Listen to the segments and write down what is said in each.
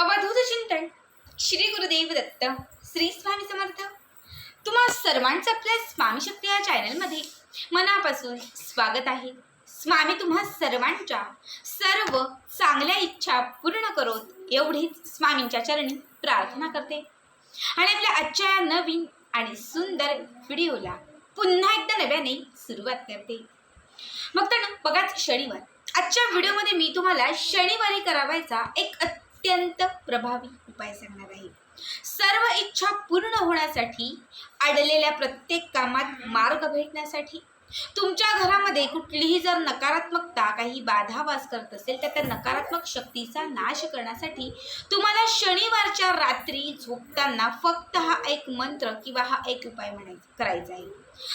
अवधूत चिंतन श्री गुरुदेव दत्त श्री स्वामी समर्थ. तुम्हा सर्वांचं आपल्या स्वामी शक्ती या चॅनलमध्ये मनापासून स्वागत आहे. स्वामी तुम्हा सर्वांच्या सर्व चांगल्या इच्छा पूर्ण करोत एवढीच स्वामींच्या चरणी प्रार्थना करते. आणि आपल्या आजच्या या नवीन आणि सुंदर व्हिडिओला पुन्हा एकदा नव्याने सुरुवात करते. मग तर बघाच शनिवार. आजच्या व्हिडिओमध्ये मी तुम्हाला शनिवारी करावायचा एक अत्यंत प्रभावी उपाय सांगणार आहे. सर्व इच्छा पूर्ण होण्यासाठी अडलेल्या प्रत्येक कामात मार्ग भेटण्यासाठी तुमच्या घरामध्ये कुठलीही जर नकारात्मकता काही बाधावास करत असेल तर त्या नकारात्मक शक्तीचा नाश करण्यासाठी तुम्हाला शनिवारच्या रात्री झोपताना फक्त हा एक मंत्र किंवा हा एक उपाय म्हणायचा करायचा आहे.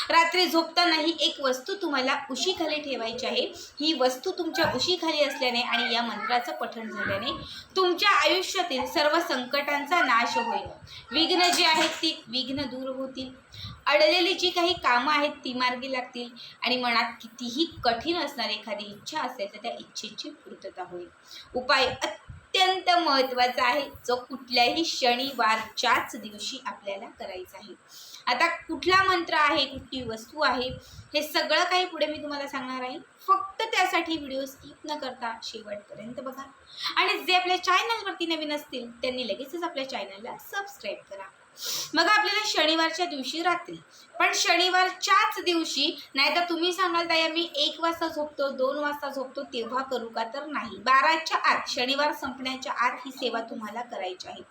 रात्री झोपताना ही एक वस्तू तुम्हाला उशीखाली ठेवायची आहे. ही वस्तू तुमच्या उशीखाली असल्याने आणि या मंत्राचं पठण झाल्याने तुमच्या आयुष्यातील सर्व संकटांचा नाश होईल. विघ्न जे आहेत ती विघ्न दूर होतील. अडलेली जी काही कामं आहेत ती मार्गी लागतील आणि मनात कितीही कठीण असणारी एखादी इच्छा असेल तर त्या इच्छेची पूर्तता होईल. उपाय अत्यंत महत्त्वाचा आहे. जो कुठल्याही शनिवारच्याच दिवशी आपल्याला करायचा आहे. आता कुठला मंत्र आहे कुठली वस्तू आहे हे सगळं काही पुढे मी तुम्हाला सांगणार आहे. फक्त त्यासाठी व्हिडिओ स्किप न करता शेवटपर्यंत बघा. आणि जे आपल्या चॅनलवरती नवीन असतील त्यांनी लगेचच आपल्या चॅनलला सबस्क्राईब करा. मग आपल्याला शनिवारच्या दिवशी रात्री पण शनिवारच्याच दिवशी नाहीतर तुम्ही सांगाल ताई मी एक वाजता झोपतो दोन वाजता झोपतो तेव्हा करू का? तर नाही. बाराच्या आत शनिवार संपण्याच्या आत ही सेवा तुम्हाला करायची आहे.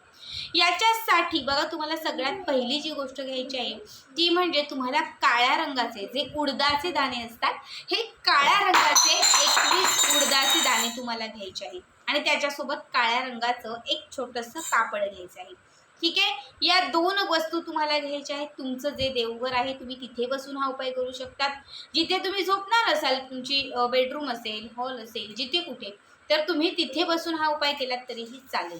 याच्यासाठी बघा तुम्हाला सगळ्यात पहिली जी गोष्ट घ्यायची आहे ती म्हणजे तुम्हाला काळ्या रंगाचे जे उडदाचे दाणे असतात हे काळ्या रंगाचे एकवीस उडदाचे दाणे तुम्हाला घ्यायचे आहेत आणि त्याच्यासोबत काळ्या रंगाचं एक छोटंसं कापड घ्यायचं आहे. ठीक आहे? या दोन वस्तू तुम्हाला घ्यायच्या आहेत. तुमचं जे देवघर आहे तुम्ही तिथे बसून हा उपाय करू शकतात. जिथे तुम्ही झोपणार असाल तुमची बेडरूम असेल हॉल असेल जिथे कुठे तर तुम्ही तिथे बसून हा उपाय केलात तरीही चालेल.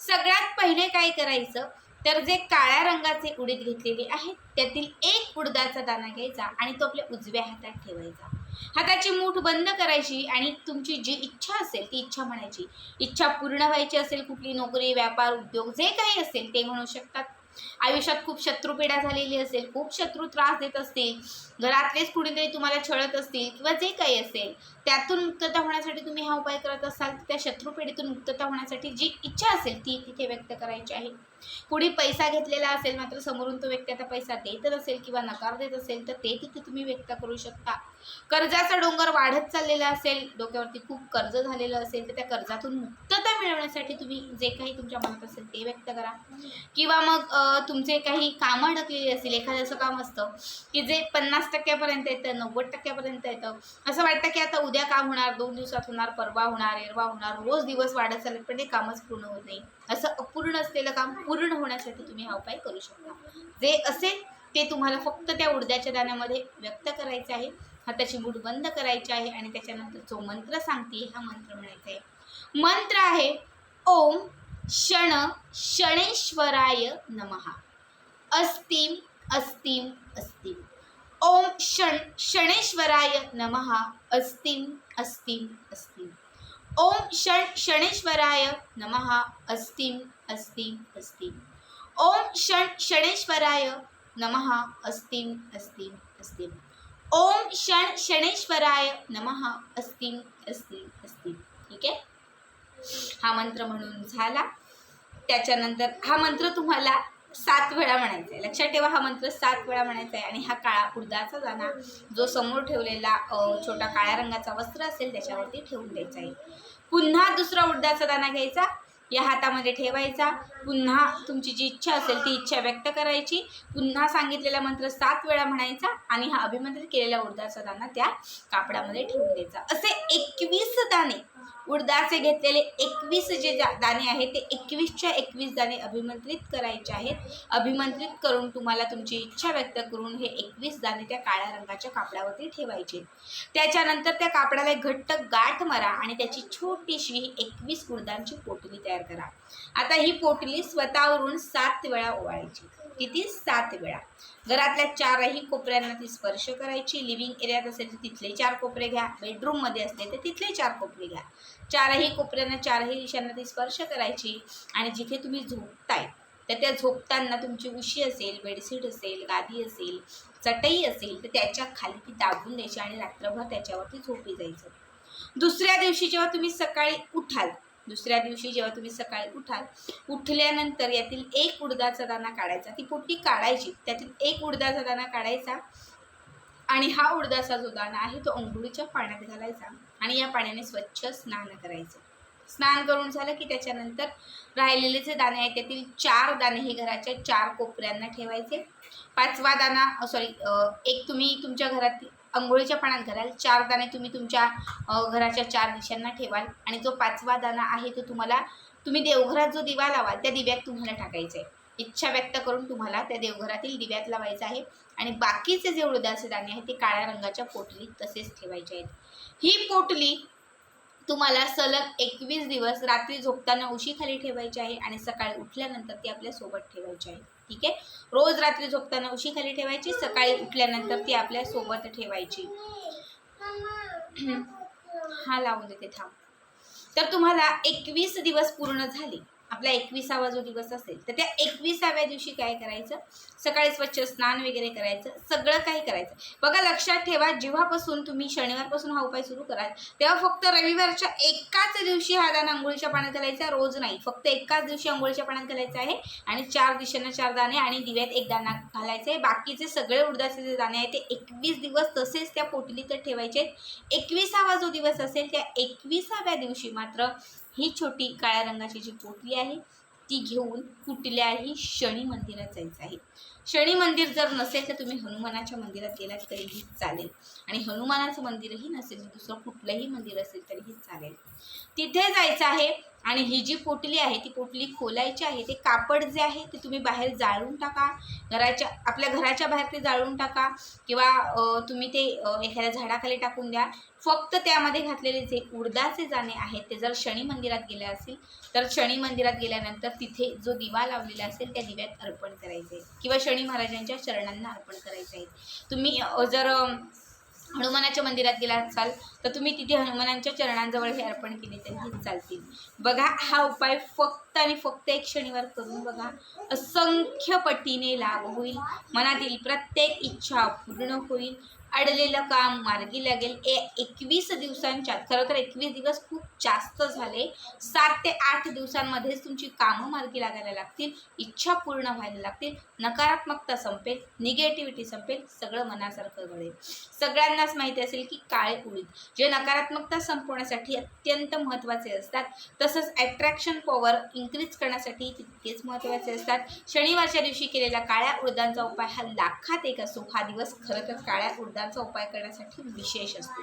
सगळ्यात पहिले काय करायचं तर जे काळ्या रंगाचे उडीद घेतलेले आहेत त्यातील एक उडदाचा दाना घ्यायचा आणि तो आपल्या उजव्या हातात ठेवायचा. हाताची मूठ बंद करायची आणि तुमची जी इच्छा असेल ती इच्छा म्हणायची. इच्छा पूर्ण व्हायची असेल कुठली नोकरी व्यापार उद्योग जे काही असेल ते म्हणू शकतात. आयुष्यात खूप शत्रुपीडा झालेली असेल खूप शत्रू त्रास देत असतील घरातलेच कुणीतरी तुम्हाला छळत असतील किंवा जे काही असेल त्यातून मुक्तता होण्यासाठी तुम्ही हा उपाय करत असाल तर त्या शत्रुपीडेतून मुक्तता होण्यासाठी जी इच्छा असेल ती तिथे व्यक्त करायची आहे. कुणी पैसा घेतलेला असेल मात्र समोरून तो व्यक्ती आता पैसा देत असेल किंवा नकार देत असेल तर ते तिथे तुम्ही व्यक्त करू शकता. कर्जाचा डोंगर वाढत चाललेला असेल डोक्यावरती खूप कर्ज झालेलं असेल तर त्या कर्जातून मुक्तता मिळवण्यासाठी तुम्ही जे काही तुमच्या मनात असेल ते व्यक्त करा. किंवा मग तुमचे काही कामं अडकलेली असतील एखादं असं काम असतं की जे पन्नास टक्क्यापर्यंत येतं नव्वद टक्क्यापर्यंत येतं. असं वाटतं की आता उद्या काम होणार दोन दिवसात होणार परवा होणार एरवा होणार रोज दिवस वाढत चालत पण ते कामच पूर्ण होत नाही. असं अपूर्ण असलेलं काम पूर्ण होण्यासाठी तुम्ही हा उपाय करू शकता. जे असेल ते तुम्हाला फक्त त्या उडद्याच्या दाण्यामध्ये व्यक्त करायचं आहे. हाताची मूठ बंद करायची आहे आणि त्याच्यानंतर जो मंत्र सांगते हा मंत्र म्हणायचा आहे. मंत्र आहे, ओम क्षण क्षणेश्वराय नमः. अस्तिम अस्तिम अस्तिम. ओम क्षण क्षणेश्वराय नमः. अस्तिम अस्तिम अस्तिम. ओम क्षण क्षणेश्वराय नमः. अस्तिम अस्तिम अस्तिम. ओम क्षण क्षणेश्वराय नमः. अस्तिम अस्तिम अस्तिम. ओम क्षण क्षणेश्वराय नमः. अस्तिम अस्तिम अस्तिम. ठीक आहे हा मंत्र म्हणून झाला. त्याच्यानंतर हा मंत्र तुम्हाला सात वेळा म्हणायचा आहे. लक्षात ठेवा हा मंत्र सात वेळा म्हणायचा आहे आणि हा काळा उडदाचा दाना जो समोर ठेवलेला छोटा काळ्या रंगाचा वस्त्र असेल त्याच्यावरती ठेवून द्यायचा आहे. पुन्हा दुसरा उडदाचा दाना घ्यायचा. या हातामध्ये ठेवायचा. पुन्हा तुमची जी इच्छा असेल ती इच्छा व्यक्त करायची. पुन्हा सांगितलेला मंत्र सात वेळा म्हणायचा आणि हा अभिमंत्रित केलेला उडदाचा दाना त्या कापडामध्ये ठेवून द्यायचा. असे एकवीस दाणे उडदाचे घेतलेले एकवीस जे दाणे आहेत ते एकवीसच्या एकवीस दाणे अभिमंत्रित करायचे आहेत. अभिमंत्रित करून तुम्हाला तुमची इच्छा व्यक्त करून हे एकवीस दाणे त्या काळ्या रंगाच्या कापडावरती ठेवायचे. त्याच्यानंतर त्या कापडाला घट्ट गाठ मारा आणि त्याची छोटीशी एकवीस उडदांची पोटली तयार करा. आता ही पोटली स्वतःवरून सात वेळा ओवाळायची. किती? सात वेळा. घरातल्या चारही कोपऱ्यांना ती स्पर्श करायची. लिव्हिंग एरियात असेल तर तिथले चार कोपरे घ्या. बेडरूममध्ये असले तर तिथले चार कोपरे घ्या. चारही कोपऱ्यांना चारही दिशांना ती स्पर्श करायची. आणि जिथे तुम्ही झोपताय तर त्या झोपताना तुमची उशी असेल बेडशीट असेल गादी असेल चटई असेल तर त्याच्याखाली ती दाबून द्यायची आणि रात्रभर त्याच्यावरती झोपी जायचं. दुसऱ्या दिवशी जेव्हा तुम्ही सकाळी उठाल दुसऱ्या दिवशी जेव्हा तुम्ही सकाळी उठाल उठल्यानंतर यातील एक उडदाचा दाणा काढायचा. ती पोटी काढायची त्यातील एक उडदाचा दाणा काढायचा आणि हा उडदाचा जो दाणा आहे तो अंघोळीच्या पाण्यात घालायचा आणि या पाण्याने स्वच्छ स्नान करायचं. स्नान करून झालं की त्याच्यानंतर राहिलेले जे दाणे आहेत त्यातील चार दाणे हे घराच्या चार कोपऱ्यांना ठेवायचे. पाचवा दाणा सॉरी एक तुम्ही तुमच्या घरातील अंघोळीच्या पाण्यात घालाल. चार दाणे तुम्ही तुमच्या घराच्या चार दिशांना ठेवाल. आणि जो पाचवा दाणा आहे तो तुम्हाला तुम्ही देवघरात जो दिवा लावाल त्या दिव्यात तुम्हाला टाकायचा आहे इच्छा व्यक्त करून तुम्हाला त्या देवघरातील दिव्यात लावायचं आहे. आणि बाकीचे जे उडदाचे दाणे आहेत ते काळ्या रंगाच्या पोटलीत तसेच ठेवायचे आहेत. ही पोटली तुम्हाला सलग एकवीस दिवस रात्री झोपताना उशीखाली ठेवायची आहे आणि सकाळी उठल्यानंतर ती आपल्यासोबत ठेवायची आहे. ठीक आहे? रोज रात्री झोपताना उशीखाली ठेवायची सकाळी उठल्यानंतर ती आपल्यासोबत ठेवायची. हा लावून देते थांब. तर तुम्हाला एकवीस दिवस पूर्ण झाले. आपला एकविसावा जो दिवस असेल तर त्या एकविसाव्या दिवशी काय करायचं? सकाळी स्वच्छ स्नान वगैरे करायचं सगळं काही करायचं. बघा लक्षात ठेवा जेव्हापासून तुम्ही शनिवारपासून हा उपाय सुरू कराल तेव्हा फक्त रविवारच्या एकाच दिवशी हा दान आंघोळीच्या पाण्यात घालायचा रोज नाही. फक्त एकाच दिवशी आंघोळीच्या पाण्यात घालायचं आहे आणि चार दिशांना चार दाणे आणि दिव्यात एक दाणा घालायचं आहे. बाकीचे सगळे उडदाचे जे दाणे आहेत ते एकवीस दिवस तसेच त्या पोटलीत ठेवायचे आहेत. एकविसावा जो दिवस असेल त्या एकविसाव्या दिवशी मात्र ही छोटी काळ्या रंगाची जी पोटली आहे ती घेऊन कुठल्याही शनी मंदिरात जायचं आहे. शनी मंदिर जर नसेल तर तुम्ही हनुमानाच्या मंदिरात गेलात तरीही चालेल. आणि हनुमानाचं मंदिरही नसेल तर दुसरं कुठलंही मंदिर असेल तरीही चालेल. तिथे जायचं आहे आणि ही जी पोटली आहे ती पोटली खोलायची आहे ते कापड जे आहे ते तुम्ही बाहेर जाळून टाका. घराच्या आपल्या घराच्या बाहेर ते जाळून टाका. किंवा तुम्ही ते एखाद्या झाडाखाली टाकून द्या. फक्त त्यामध्ये घातलेले जे उडदाचे जाणे आहेत ते जर शनी मंदिरात गेले असेल तर शनी मंदिरात गेल्यानंतर तिथे जो दिवा लावलेला असेल त्या दिव्यात अर्पण करायचे किंवा शनी महाराजांच्या चरणांना अर्पण करायचे आहे तुम्ही जर हनुमानाच्या मंदिरात गेला असाल तर तुम्ही तिथे हनुमानांच्या चरणांजवळ हे अर्पण केले तरीही चालतील. बघा हा उपाय फक्त आणि फक्त एक शनिवार करून बघा. असंख्य पटीने लाभ होईल. मनातील प्रत्येक इच्छा पूर्ण होईल. अडलेलं काम मार्गी लागेल. ए एकवीस दिवसांच्या खरं तर एकवीस दिवस खूप जास्त झाले. सात ते आठ दिवसांमध्येच तुमची कामं मार्गी लागायला लागतील इच्छा पूर्ण व्हायला लागतील नकारात्मकता संपेल निगेटिव्हिटी संपेल सगळं मनासारखं घडेल. सगळ्यांनाच माहिती असेल की काळे उडीद जे नकारात्मकता संपवण्यासाठी अत्यंत महत्त्वाचे असतात. तसंच ॲट्रॅक्शन पॉवर इन्क्रीज करण्यासाठी तितकेच महत्त्वाचे असतात. शनिवारच्या दिवशी केलेला काळ्या उडदांचा उपाय हा लाखात एक असो हा दिवस खरं तर काळ्या रोगांचा उपाय करण्यासाठी विशेष असतो.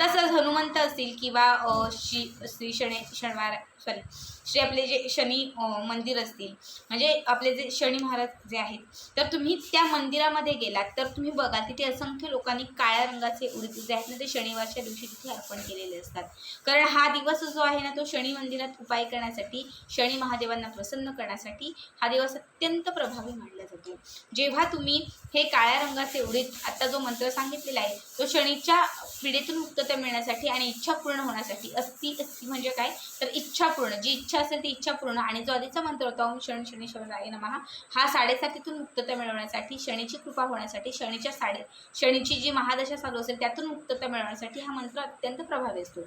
तसंच हनुमंत असतील किंवा श्री श्री शनि शनिवार सॉरी श्री आपले जे शनी मंदिर असतील म्हणजे आपले जे शनी महाराज जे आहेत तर तुम्ही त्या मंदिरामध्ये गेलात तर तुम्ही बघा तिथे असंख्य लोकांनी काळ्या रंगाचे उडीद जे आहेत ना ते शनिवारच्या दिवशी तिथे अर्पण केलेले असतात. कारण हा दिवस जो आहे ना तो शनी मंदिरात उपाय करण्यासाठी शनी महादेवांना प्रसन्न करण्यासाठी हा दिवस अत्यंत प्रभावी मानला जातो. जेव्हा तुम्ही हे काळ्या रंगाचे उडीद आता जो मंत्र सांगितलेला आहे. तो शनीच्या पीडेतून मुक्तता मिळण्यासाठी आणि इच्छा पूर्ण होण्यासाठी अस्ती अस्ती म्हणजे काय? तर इच्छा पूर्ण. जी इच्छा असेल ती इच्छा पूर्ण. आणि जो आधीचा मंत्र होता ओम शनी शनीश्वराय नमहा हा साडेसातीतून मुक्तता मिळवण्यासाठी शनीची कृपा होण्यासाठी शनीच्या साडे शनीची जी महादशा चालू असेल त्यातून मुक्तता मिळवण्यासाठी हा मंत्र अत्यंत प्रभावी असतो.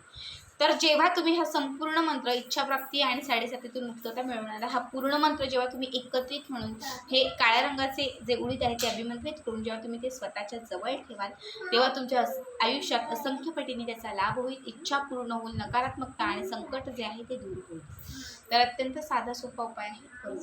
तर जेव्हा तुम्ही हा संपूर्ण मंत्र इच्छाप्राप्ती आणि साडेसातीतून मुक्तता मिळवणारा हा पूर्ण मंत्र जेव्हा तुम्ही एकत्रित म्हणून हे काळ्या रंगाचे जे उडीद आहे ते अभिमंत्रित करून जेव्हा तुम्ही ते स्वतःच्या जवळ ठेवाल तेव्हा तुमच्या आयुष्यात असंख्य पटीने त्याचा लाभ होईल इच्छा पूर्ण होईल नकारात्मकता आणि संकट जे आहे ते दूर होईल. तर अत्यंत साधा सोपा उपाय आहे. करून